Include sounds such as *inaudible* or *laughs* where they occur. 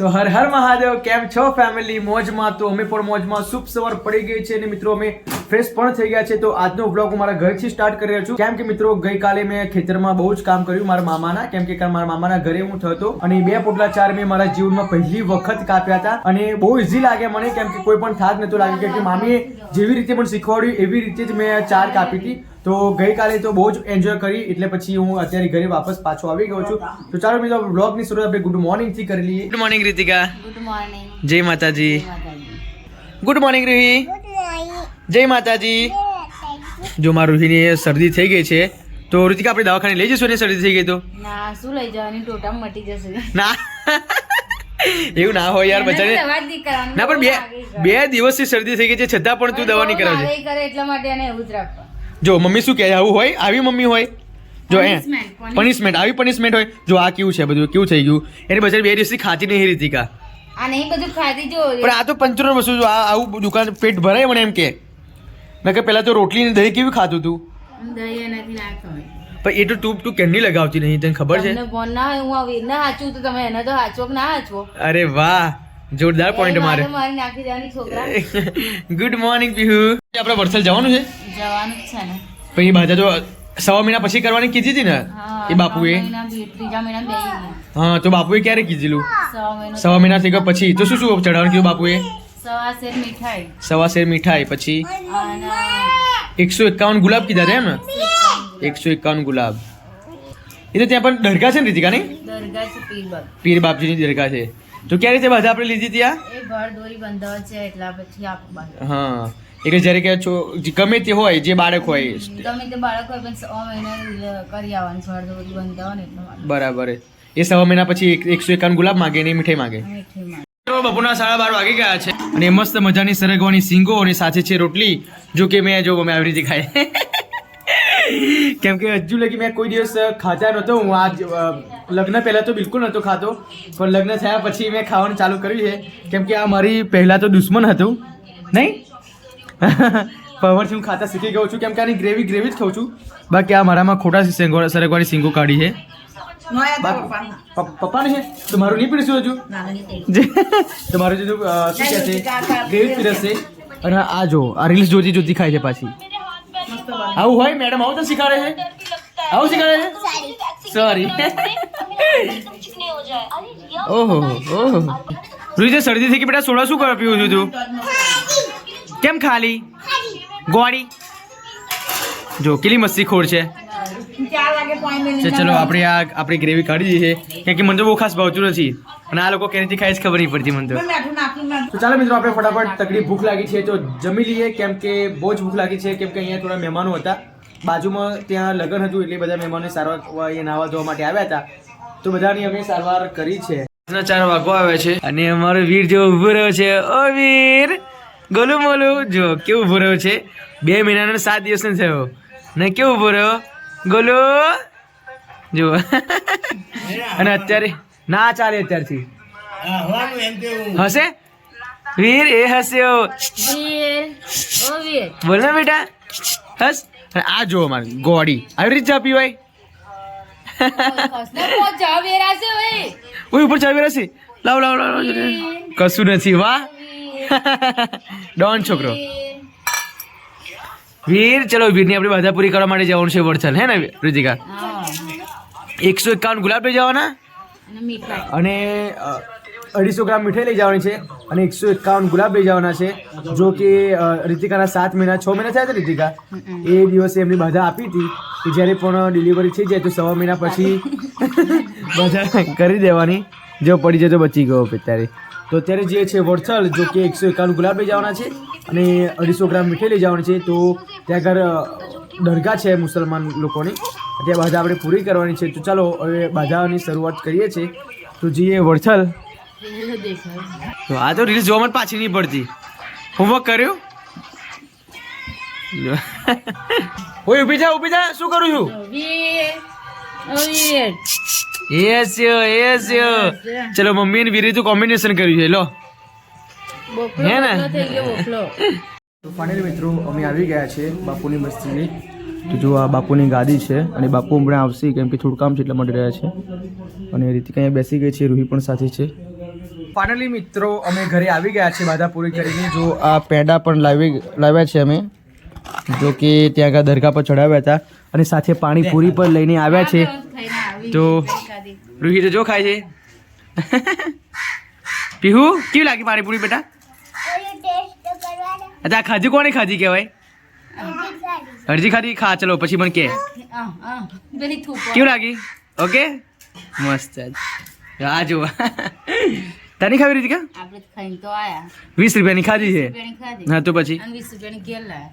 તો હર હર મહાદેવ, કેમ છો ફેમિલી મોજમાં તો અમે પણ મોજમાં સુખ સવાર પડી ગઈ છે અને મિત્રો, અમે ફ્રેશ પણ થઈ ગયા છે. તો આજનો વ્લોગ હું મારા ઘરથી સ્ટાર્ટ કરી રહ્યો છું. કેમ કે મિત્રો, ગઈકાલે મેં ખેતરમાં બહુ જ કામ કર્યું મારા મામાના. કેમ કે મારા મામાના ઘરે હું થયો હતો અને બે પોટલા ચાર મેં મારા જીવનમાં પહેલી વખત કાપ્યા હતા. અને બહુ ઇઝી લાગે મને, કેમ કે કોઈ પણ થાક નતો લાગે કે મામીએ જેવી રીતે પણ શીખવાડ્યું, એવી રીતે જ મેં ચાર કાપી હતી. તો ગઈકાલે તો બહુ જ એન્જોય કરી એટલે પછી હું અત્યારે ઘરે વાપસ પાછો આવી ગયો છું. તો ચાલો મિત્રો વ્લોગની શરૂઆત આપણે ગુડ મોર્નિંગથી કરી લઈએ. Good morning Ritika good morning જય માતાજી. ગુડ મોર્નિંગ રૂહી જય માતાજી. જો મારું રૂહીની શરદી થઈ ગઈ છે તો ઋતિકા આપણે દવાખાને લઈ જઈશું ને શરદી થઈ ગઈ તો? ના શું લઈ જવાની? ટોટા મટી જશે. ના. એવું ના હોય યાર બચાને. ના પણ બે બે દિવસથી શરદી થઈ ગઈ છે છતાં પણ તું દવા નહીં કરાવજે. કરે એટલા માટે એને એવું જ રાખવા જો મમ્મી શું કહે આવું હોય? આવી મમ્મી હોય? જો એ. પનિશમેન્ટ આવી પનિશમેન્ટ હોય? જો આ કેવું છે બધું? કેવું થઈ ગયું? એની બચારી બે દિવસથી ખાતી નહીં રીતિકા. આ નહીં બધું ખાતી જો. પણ આ તો પંચરો વસ્તુ જો આ આવું દુકાન પેટ ભરાય મને એમ કે. મેં કે પહેલા તો રોટલી ને દહીં કેવી ખાતું તું? દહીં એનાથી ના ખવાય પણ એ તો તું તું કેમની લગાવતી? નહીં તને ખબર છે? તમને ના હોય હું આ ના હાચું તો તમે એને તો હાચો કે ના હાચવો? અરે વાહ! જોરદાર પોઈન્ટ મારે. ગુડ મોર્નિંગ પીહુ આપણે વરસાદ જવાનું છે? જવાનું છે ને. પછી બાજા તો સવા મહિના પછી કરવાની કીધી હતી ને? એ બાપુએ. હા તો બાપુએ ક્યારે કીધેલું સવા મહિનો થઈ ગયા પછી. તો શું શું ચડાવવાનું કીધું બાપુએ? સવા શેર મીઠાઈ. પછી? એકસો એકાવન ગુલાબ કીધા હતા એમ ને? એકસો એકાવન ગુલાબ. એ તો ત્યાં પણ દરગાહ છે ને રીતિકા નહીં? છે પીર બાપજીની દરગાહ છે. તો ક્યારે તે બધા આપણે લીધી હતી આ? એ ઘર દોરી બંધ છે એટલા પછી આપું હા એટલે જ્યારે કે છો ગમે તે હોય જે બાળક હોય ગમે તે બાળક હોય પણ છ મહિના કરી આવવાનું ઘર દોરી બંધ ને એટલા બરાબર. એ સવા મહિના પછી એકસો એકાવન ગુલાબ માગે ને મીઠાઈ માગે. બપોરના સાડા બાર વાગી ગયા છે. અને મસ્ત મજાની સરગવાની સિંગો અને સાથે છે રોટલી જો કે મેં જો અમે આવી રીતે ખાય કેમ કે હજુ લગી મેં કોઈ દિવસ ખાતા નહોતો. હું આજ લગ્ન પહેલાં તો બિલકુલ નહોતો ખાતો પણ લગ્ન થયા પછી મેં ખાવાનું ચાલુ કર્યું છે. કેમ કે આ મારી પહેલાં તો દુશ્મન હતું. નહીં? *laughs* પવનથી હું ખાતા શીખી ગયો છું. કેમ કે આની ગ્રેવી ગ્રેવી જ ખાઉં છું. બાકી આ મારામાં ખોટા સરગવાની સિંગો કાઢી છે. પપ્પાનું. છે? તો મારું નહીં પીરસ્યું હજુ? તમારું જે શું કહે છે? ગ્રેવી પીરસશે અને આ જો આ રીલ્સ જોતી જોતી ખાય છે પાછી. આવું હોય મેડમ આવું તો શીખાડે છે? આવું શીખાડે છે? સોરી. *laughs* ઓહો ઓહો. રૂહી શરદી થઈ ગઈ બેટા સોડા શું કરવા પીવું છું તું? કેમ ખાલી? ગોળી. જો કેટલી મસ્તી ખોર છે. ચલો આપણે આ આપણી ગ્રેવી કાઢી દીધી છે. કેમ કે મને તો બહુ ખાસ ભાવતું નથી. અને આ લોકો કેનેથી ખાઈ ખબર નહીં પડતી મને તો તો ચાલો મિત્રો આપણે ફટાફટ તકડી ભૂખ લાગી છે તો જમી લઈએ. કેમ કે બહુ જ ભૂખ લાગી છે કેમ કે અહીંયા થોડા મહેમાનો હતા. બાજુમાં ત્યાં લગ્ન હતું એટલે બધા મહેમાનો સારવાર એ નાવા ધોવા માટે આવ્યા હતા. તો બધાની અમે સારવાર કરી છે. ચાર વાગો આવે છે અને અમારો વીર જો ઊભો રહ્યો છે. ઓ વીર! ગોલું મોલું જો કેવું ઊભો રહ્યો છે. બે મહિનાનો સાત દિવસ નો થયો. ને કેવું ઊભો રહ્યો? ગોલુ. જો અને અત્યારે ના ચાલે અત્યારથી. હશે? વીર એ હસ્યો ઓ. વીર બોલ ને બેટા. હસ. અને આ જો મારી ગોળી. આવી રીતે ચા પીવાય? ઓય ઓય ઉપર ચાવી રહેશે લાવ લાવ લાવ લાવ. કશું નથી વાહ. ડોન છોકરો. વીર ચલો વીરની આપણે બાધા પૂરી કરવા માટે જવાનું છે વડસલ હે ને રુચિકા એકસો એકાવન ગુલાબ લઈ જવાના? અને અઢીસો ગ્રામ મીઠાઈ લઈ જવાની છે અને એકસો એકાવન ગુલાબ લઈ જવાના છે. જો કે રીતિકાના સાત મહિના છ મહિના થયા હતા રીતિકા. એ દિવસે એમની બાધા આપી હતી કે જ્યારે પણ ડિલિવરી થઈ જાય તો સવા મહિના પછી *laughs* *laughs* બાધા કરી દેવાની. જો પડી જાય તો બચી ગયો અત્યારે. તો અત્યારે જે છે વડસલ જો કે એકસો એકાણું ગુલાબ લઈ જવાના છે અને અઢીસો ગ્રામ મીઠાઈ લઈ જવાની છે તો ત્યાં આગળ દરગાહ છે મુસલમાન લોકોની. ત્યાં બાધા આપણે પૂરી કરવાની છે. તો ચાલો હવે બાધાની શરૂઆત કરીએ છીએ. તો જઈએ વડસલ. તો આ તો રીલ્સ જોવામાં પાછી નહીં પડતી. હોમવર્ક કર્યું? *laughs* ઓય ઊભી જા ઊભી જા. શું કરું છું? યસ યસ ચલો મમ્મી અને વીરે તો કોમ્બિનેશન કર્યું છે લો. હે ને? તો ફાઇનલી મિત્રો અમે આવી ગયા છે બાપુની મસ્તીની. તો જો આ બાપુની ગાદી છે અને બાપુ હમણાં આવશે કેમ કે થોડું કામ છે એટલા માટે રહ્યા છે. અને રીતિકા અહીંયા બેસી ગઈ છે રૂહી પણ સાથે છે. ફાઇનલી મિત્રો અમે ઘરે આવી ગયા છે બાધા પૂરી કરીને. જો આ પેંડા પણ લાવી લાવ્યા છે અમે. જો કે ત્યાં આગળ દરગાહ પર ચડાવ્યા હતા. અને સાથે પાણીપુરી પણ લઈને આવ્યા છે. તો. રૂહી તો જો ખાય છે. પીહુ કેવી લાગી પાણીપુરી બેટા? અચ્છા ખાધી કોને ખાધી કહેવાય? હરજી ખાધી? ખા ચલો પછી મને કે. કેવું લાગી? ઓકે? મસ્ત આ જો તને ખાવી રીતિ કા? વીસ રૂપિયાની ખાધી છે. હા તો પછી? વીસ રૂપિયાની લાયા.